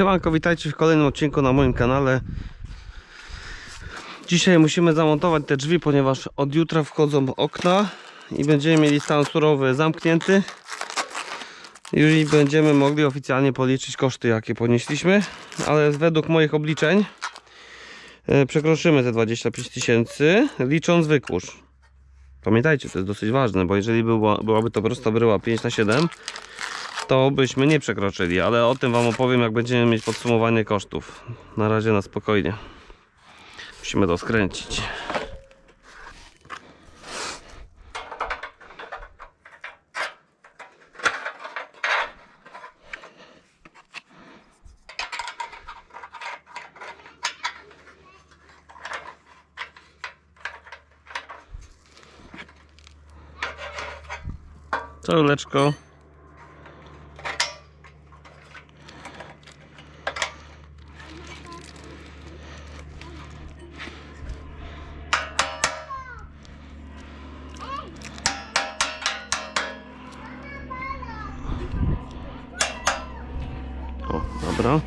Siemanko, witajcie w kolejnym odcinku na moim kanale. Dzisiaj musimy zamontować te drzwi, ponieważ od jutra wchodzą okna i będziemy mieli stan surowy zamknięty. Już będziemy mogli oficjalnie policzyć koszty, jakie ponieśliśmy, ale według moich obliczeń e, przekroczymy te 25 tysięcy, licząc wykurz. Pamiętajcie, to jest dosyć ważne, bo jeżeli była, byłaby to prosta bryła 5 na 7 to byśmy nie przekroczyli, ale o tym Wam opowiem, jak będziemy mieć podsumowanie kosztów. Na razie na spokojnie. Musimy to skręcić. Całeczko. O, dobra.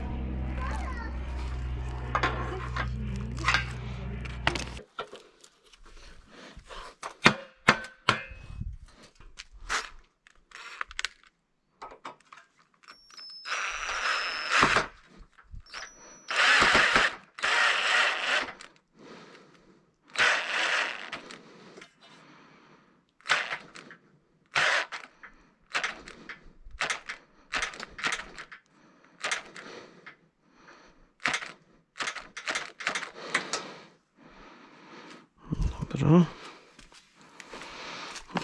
Dobra.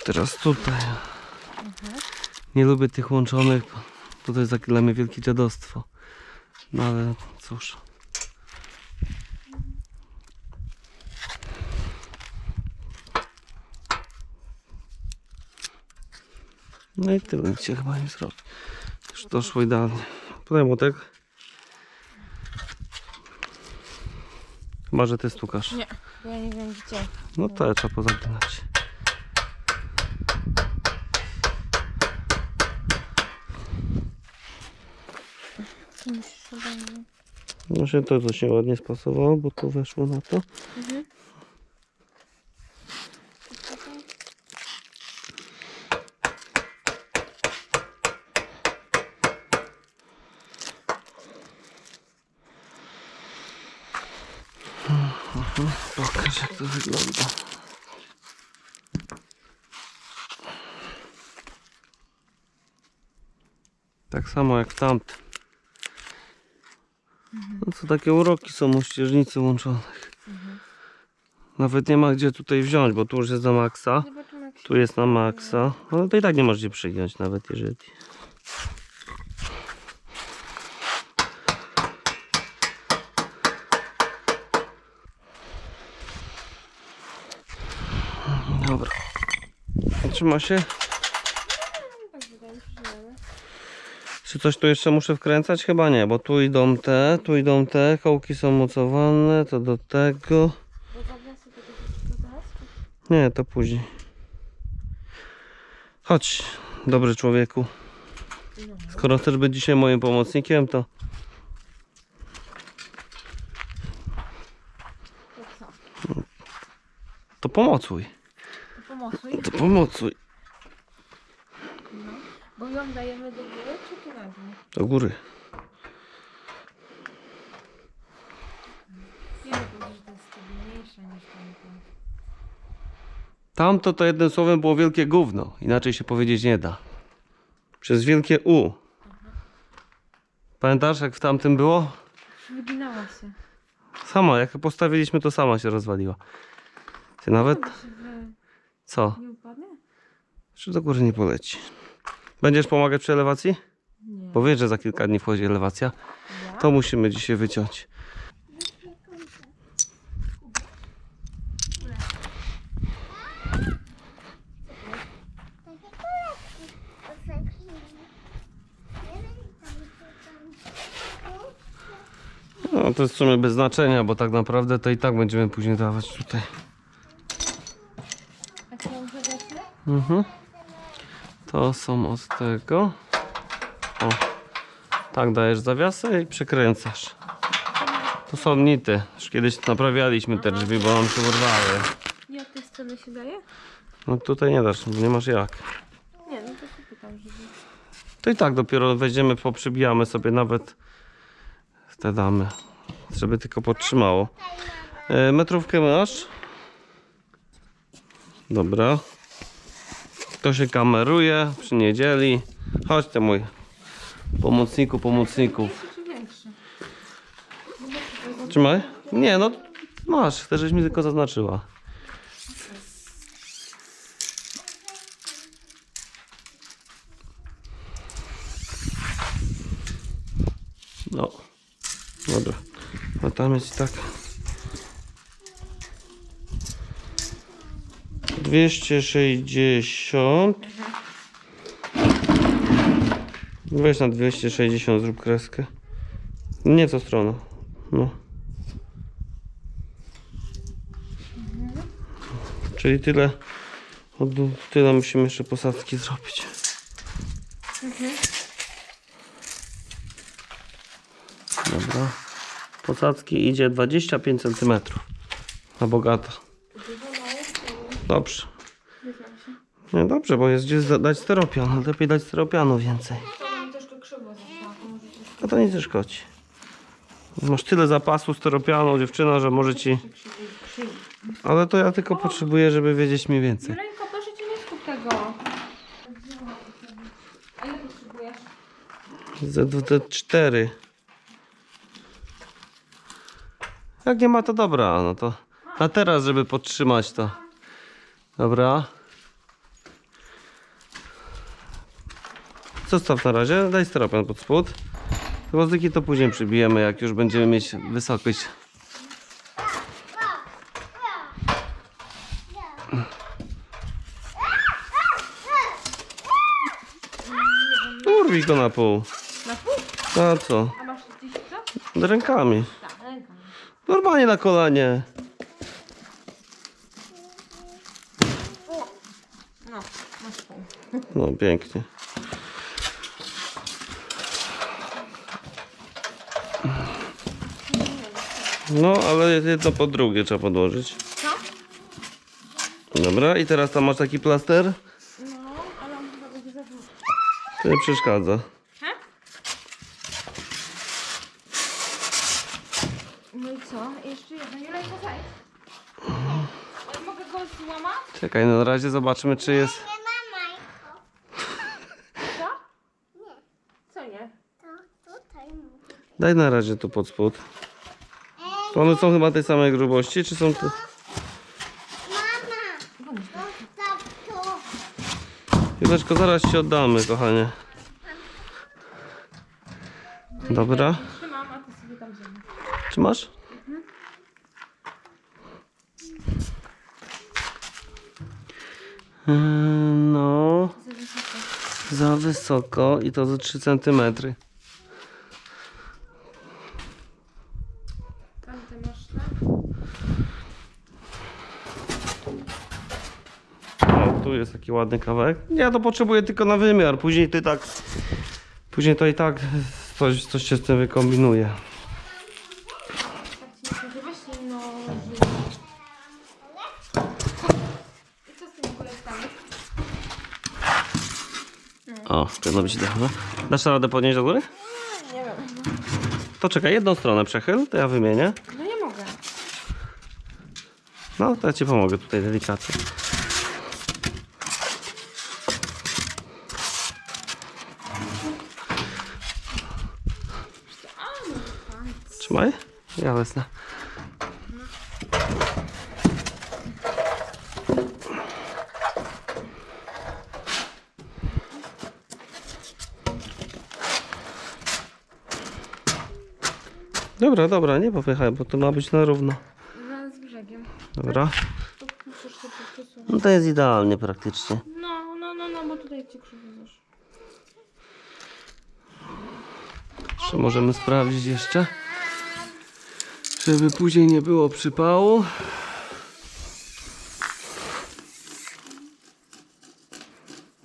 Teraz tutaj. Nie lubię tych łączonych, bo to jest dla mnie wielkie dziadostwo. No ale cóż. No i tyle nic się chyba nie zrobi. Już doszło idealnie. Podaj młotek. Chyba, że ty stukasz. Nie, bo ja nie wiem gdzie. No to trzeba nie. No się to, to się ładnie spasowało, bo to weszło na to. Mhm. Pokaż jak to wygląda. Tak samo jak tamte. No to takie uroki są u ścieżnicy łączonych. Nawet nie ma gdzie tutaj wziąć, bo tu już jest na maksa. Tu jest na maksa. Ale to i tak nie możecie przyjąć nawet jeżeli. Dobra. Trzyma się. Tak wydaje mi się, że nie. Czy coś tu jeszcze muszę wkręcać? Chyba nie, bo tu idą te, tu idą te, kołki są mocowane, to do tego. Nie, to później. Chodź, dobry człowieku. Skoro chcesz być dzisiaj moim pomocnikiem, to to pomocuj. To pomocuj. To pomocuj. No. Bo ją dajemy do góry Do góry. Niż tamto. To jednym słowem było wielkie gówno. Inaczej się powiedzieć nie da. Przez wielkie U. Pamiętasz jak w tamtym było? Wyginała się. Sama, jak postawiliśmy to sama się rozwaliła. Ty nawet... Co? nie upadnie? Czy do góry nie poleci? Będziesz pomagać przy elewacji? Nie. Bo wiesz, że za kilka dni wchodzi elewacja. Ja? To musimy dzisiaj wyciąć. No to jest w sumie bez znaczenia, bo tak naprawdę to i tak będziemy później dawać tutaj. Mhm. To są od tego. O. Tak, dajesz zawiasy i przekręcasz. To są nity. Już kiedyś naprawialiśmy te drzwi, bo nam się urwały. I od tej strony się daje? No tutaj nie dasz, nie masz jak. Nie, no to się pytam, żeby... To i tak dopiero weźmiemy, poprzybijamy sobie nawet te damy, żeby tylko podtrzymało. E, metrówkę masz? Dobra. To się kameruje przy niedzieli. Chodź ty mój pomocniku pomocników. Trzymaj. Nie no, masz, chcę żeś mi tylko zaznaczyła. No, dobra. A tam jest i tak. 260. Weź na 260 zrób kreskę. Nie co stronę. No. Czyli tyle. Od, tyle musimy jeszcze posadzki zrobić. Dobra. Posadzki idzie 25 cm. Na bogato. Dobrze. Nie dobrze, bo jest gdzie dać steropian. Lepiej dać steropianu więcej. To mam troszkę krzywo zaszła, to może troszkę A to nic nie szkodzi. Masz tyle zapasu steropianu, dziewczyna, że może ci... Ale to ja tylko potrzebuję, żeby wiedzieć mniej więcej. Juleńko, proszę cię nie skup tego. A ile potrzebujesz? ZWT4. Jak nie ma, to dobra, no to na teraz, żeby podtrzymać to. Dobra. Zostaw na razie, daj steropian pod spód. Gwozdiki to później przybijemy, jak już będziemy mieć wysokość. Urwij go na pół. Na pół? A co? A masz gdzieś co? Rękami. Tak, ręka. Normalnie na kolanie. No, masz pół. No pięknie. No, ale jedno po drugie trzeba podłożyć. Co? Dobra, i teraz tam masz taki plaster. No, ale on chyba będzie za długi. To nie przeszkadza. He? No i co? Jeszcze jedno. Juleńko, zejdź. Ale mogę go złamać? Czekaj, no na razie zobaczymy, czy jest. Co? Co nie? To tutaj mówię. Daj na razie tu pod spód. One są chyba tej samej grubości, czy są te... Mama, zostaw to. Chwileczko, zaraz ci oddamy, kochanie. Dobra. Czy masz? Yy, No, Za wysoko. i to za 3 cm. Tamte masz, tak? O, tu jest taki ładny kawałek. Ja to potrzebuję tylko na wymiar. Później ty tak. Później to i tak coś, coś się z tym wykombinuje. No... O, powinno być idealne. Dasz radę podnieść do góry? Nie wiem. To czekaj, jedną stronę przechyl, to ja wymienię. No nie mogę. No, to ja ci pomogę tutaj delikatnie. A, no fajnie. Trzymaj. Ja wezmę. Dobra, dobra, nie popychaj, bo to ma być na równo. Zaraz z brzegiem. Dobra. Tu musisz się przesunąć. No to jest idealnie praktycznie. No, no, no, no, bo tutaj ci krzywo zaszło. Jeszcze możemy sprawdzić jeszcze żeby później nie było przypału.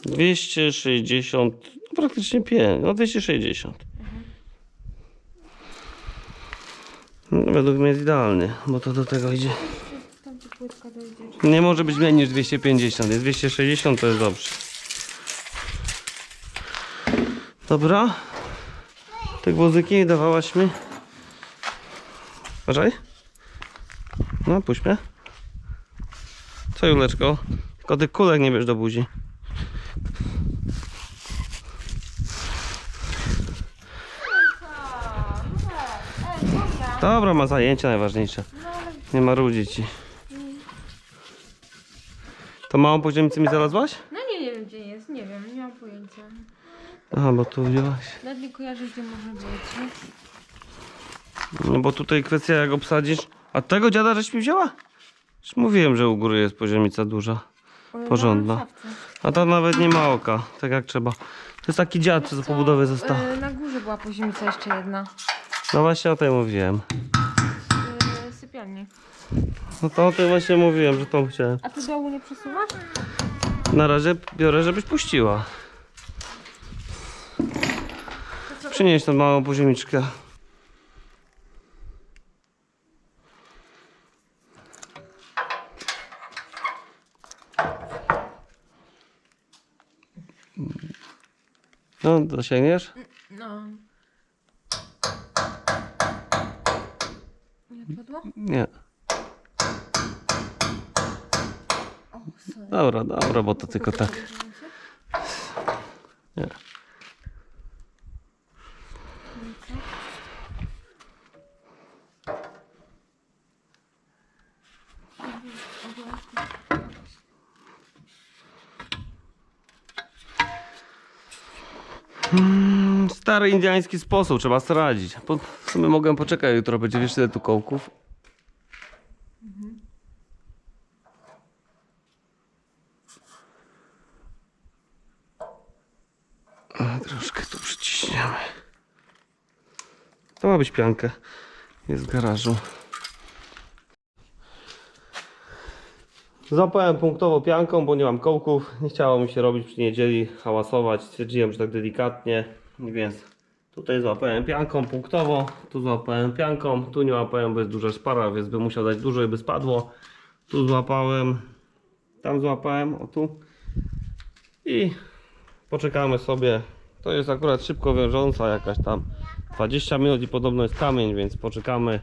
Dwieście sześćdziesiąt, no praktycznie pięć, no dwieście sześćdziesiąt. No, według mnie jest idealny, bo to do tego idzie. Nie może być mniej niż 250, jest 260 to jest dobrze. Dobra. Te wozyki dawałaś mi? Uważaj. No, puść mnie. Co Juleczko? Tylko tych kulek nie bierz do buzi. Dobra. Ma zajęcia najważniejsze. Nie marudzi ci. To małą poziomicę mi znalazłaś? No nie, nie wiem gdzie jest, nie wiem, nie mam pojęcia. Aha, bo tu wzięłaś. Nie kojarzę gdzie może być. No bo tutaj kwestia jak obsadzisz. A tego dziada żeś mi wzięła? Już mówiłem, że u góry jest poziomica duża. Porządna. A ta nawet nie ma oka, tak jak trzeba. To jest taki dziad, co do pobudowy został. E, na górze była poziomica jeszcze jedna. No właśnie o tej mówiłem. E, sypialni. No to o tym właśnie mówiłem, że tą chciałem. A ty dołu nie przesuwasz? Na razie biorę, żebyś puściła. Przynieś tą małą poziomniczkę. No, dosięgniesz? No. Nie padło? Nie. O, sorry. Dobra, dobra, bo to tylko tak. Nie. Stary indiański sposób, trzeba sobie radzić. Po, w sumie mogę poczekać, jutro będzie wiesz ile tu kołków. A, troszkę tu przyciśniemy. To ma być pianka. Jest w garażu. Zapałem punktowo pianką, bo nie mam kołków. Nie chciało mi się robić przy niedzieli, hałasować. Stwierdziłem, że tak delikatnie. Więc tutaj złapałem pianką punktowo. Tu złapałem pianką. Tu nie łapałem, bo jest duża szpara, więc bym musiał dać dużo i by spadło. Tu złapałem. Tam złapałem. O tu. I poczekamy sobie. To jest akurat szybko wiążąca jakaś tam 20 minut i podobno jest kamień, więc poczekamy.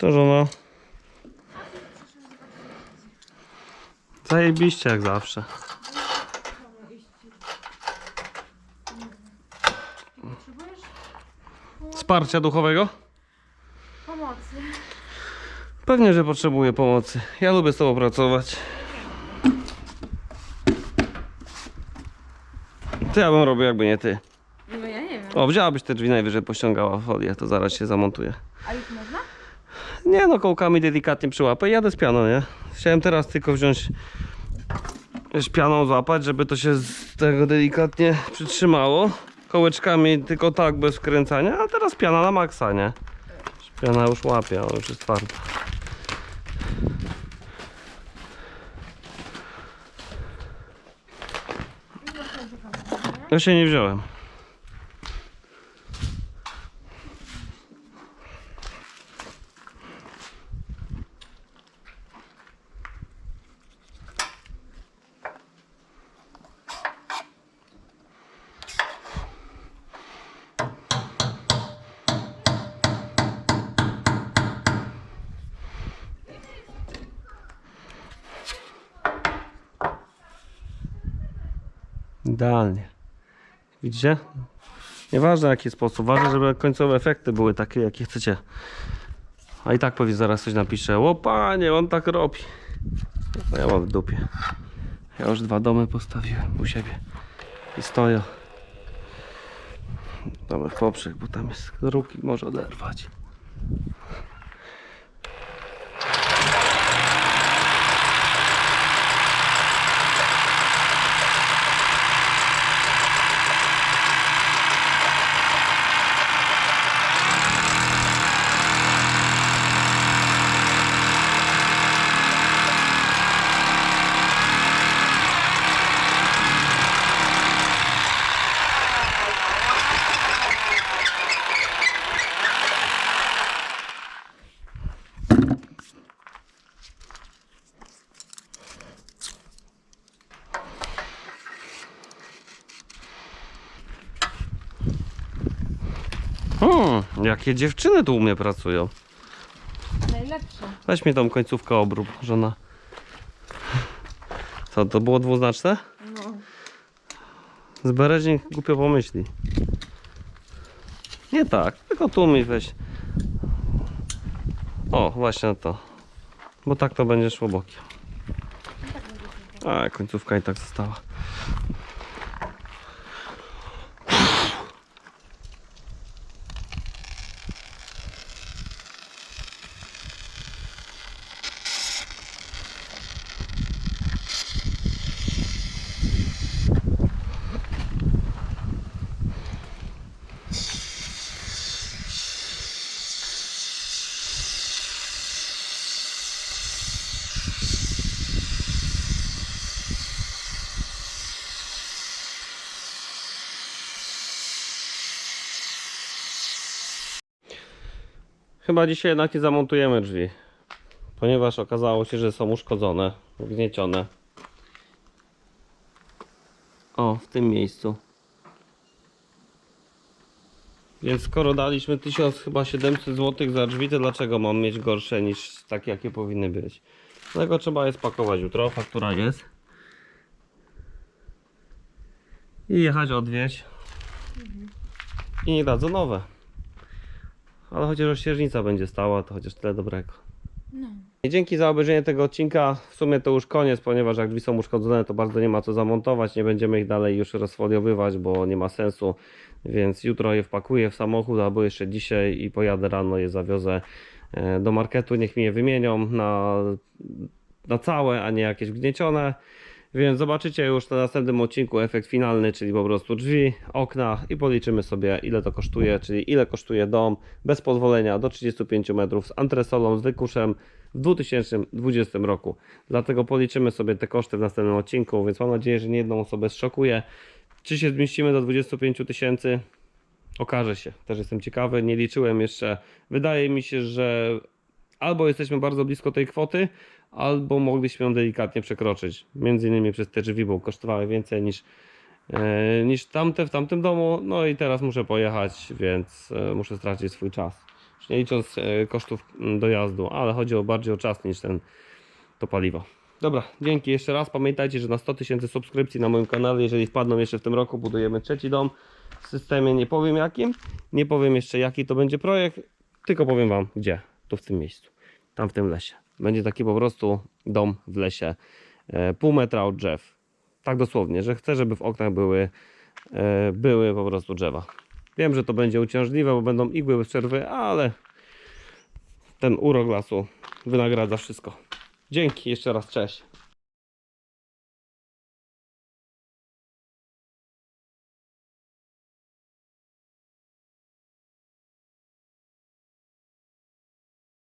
To żona. Zajebiście jak zawsze. Potrzebujesz Wsparcia duchowego? pomocy? Pewnie, że potrzebuję pomocy. Ja lubię z tobą pracować. To ja bym robił jakby nie ty. No ja nie wiem. O, wzięłabyś te drzwi najwyżej pościągała folię, to zaraz się zamontuje. A można? Nie no, kołkami delikatnie przyłapę jadę z pianą, nie? Chciałem teraz tylko wziąć pianą złapać, żeby to się z tego delikatnie przytrzymało. Kołeczkami tylko tak, bez wkręcania, a teraz piana na maksa, nie? Piana już łapie, ona już jest twarda. Ja się nie wziąłem. Idealnie. Widzicie? Nieważne jaki sposób, ważne, żeby końcowe efekty były takie, jakie chcecie. A i tak pewnie zaraz coś napisze. O panie, on tak robi. No ja mam w dupie. Ja już dwa domy postawiłem u siebie. I stoję. Damy w poprzek, bo tam jest ruki może oderwać. Jakie dziewczyny tu u mnie pracują. Najlepsze. Weź mi tą końcówkę obrób, żona. Co, to było dwuznaczne? No. Z bereźnik głupio pomyśli. Nie tak, tylko tu mi weź. O, właśnie to. Bo tak to będzie szło bokiem. A, końcówka i tak została. Chyba dzisiaj jednak nie zamontujemy drzwi. Ponieważ okazało się, że są uszkodzone, ugniecione. O, w tym miejscu. Więc skoro daliśmy 1000 chyba 700 zł za drzwi, to dlaczego mam mieć gorsze niż takie jakie powinny być? Dlatego trzeba je spakować jutro, faktura jest. I jechać odwieźć. I nie dadzą nowe. Ale chociaż rozsieżnica będzie stała, to chociaż tyle dobrego. No. I Dzięki za obejrzenie tego odcinka. W sumie to już koniec, ponieważ jak drzwi są uszkodzone, to bardzo nie ma co zamontować. Nie będziemy ich dalej już rozfoliowywać, bo nie ma sensu. Więc jutro je wpakuję w samochód, albo jeszcze dzisiaj i pojadę rano, je zawiozę e, do marketu. Niech mi je wymienią na, na całe, a nie jakieś wgniecione. Więc zobaczycie już na następnym odcinku efekt finalny, czyli po prostu drzwi, okna i policzymy sobie ile to kosztuje, czyli ile kosztuje dom bez pozwolenia do 35 metrów z antresolą, z wykuszem w 2020 roku. Dlatego policzymy sobie te koszty w następnym odcinku, więc mam nadzieję, że nie jedną osobę zszokuje. Czy się zmieścimy do 25 tysięcy? Okaże się. Też jestem ciekawy, nie liczyłem jeszcze. Wydaje mi się, że albo jesteśmy bardzo blisko tej kwoty, albo mogliśmy ją delikatnie przekroczyć. Między innymi przez te drzwi, bo kosztowały więcej niż, e, niż tamte w tamtym domu. No i teraz muszę pojechać, więc e, muszę stracić swój czas. Już nie licząc e, kosztów mm, dojazdu, ale chodzi o bardziej o czas niż ten, to paliwo. Dobra, dzięki jeszcze raz. Pamiętajcie, że na 100 tysięcy subskrypcji na moim kanale, jeżeli wpadną jeszcze w tym roku, budujemy trzeci dom w systemie. Nie powiem jakim, nie powiem jeszcze jaki to będzie projekt, tylko powiem Wam gdzie. Tu w tym miejscu, tam w tym lesie. Będzie taki po prostu dom w lesie, e, pół metra od drzew. Tak dosłownie, że chcę, żeby w oknach były, e, były po prostu drzewa. Wiem, że to będzie uciążliwe, bo będą igły bez przerwy, ale ten urok lasu wynagradza wszystko. Dzięki jeszcze raz, cześć.